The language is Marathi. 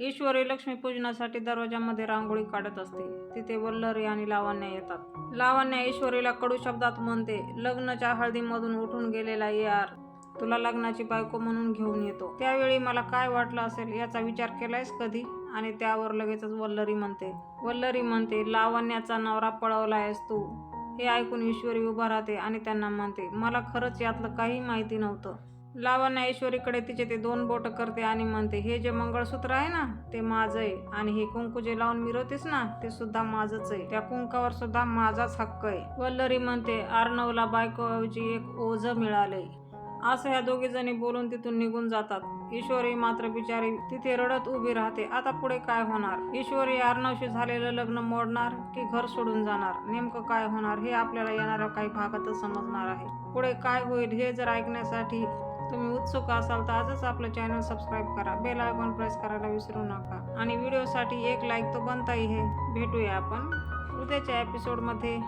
ईश्वरी लक्ष्मीपूजनासाठी दरवाजामध्ये रांगोळी काढत असते. तिथे वल्लरी आणि लावण्य येतात. लावण्य ईश्वरीला कडू शब्दात म्हणते लग्नाच्या हळदीमधून उठून गेलेला यार. तुला लग्नाची बायको म्हणून घेऊन येतो. त्यावेळी मला काय वाटलं असेल याचा विचार केलायस कधी? आणि त्यावर लगेचच वल्लरी म्हणते. वल्लरी म्हणते लावण्याचा नवरा पळवलायस तू. हे ऐकून ईश्वरी उभा राहते आणि त्यांना म्हणते मला खरंच यातलं काही माहिती नव्हतं. लावण्या ईश्वरीकडे तिचे ते दोन बोट करते आणि म्हणते हे जे मंगळसूत्र आहे ना ते माझं आहे आणि हे कुंकू जे लावून मिरवतेस ना ते सुद्धा माझंच आहे त्या कुंकावर सुद्धा माझाच हक्क आहे. वल्लरी म्हणते आर्णवला बायकोऐवजी एक ओझ मिळाले असं ह्या दोघी जणी बोलून तिथून निघून जातात. ईश्वरी मात्र बिचारी तिथे रडत उभी राहते. आता पुढे काय होणार? ईश्वरी अर्णवशी झालेलं लग्न मोडणार की घर सोडून जाणार? नेमकं काय होणार हे आपल्याला येणाऱ्या काही भागातच समजणार आहे. पुढे काय होईल हे जर ऐकण्यासाठी तुम्ही उत्सुक असाल तर आजच आपलं चॅनल सबस्क्राईब करा. बेल आयकॉन प्रेस करायला विसरू नका. आणि व्हिडिओसाठी एक लाईक तो बनताही आहे भेटूया आपण उद्याच्या एपिसोडमध्ये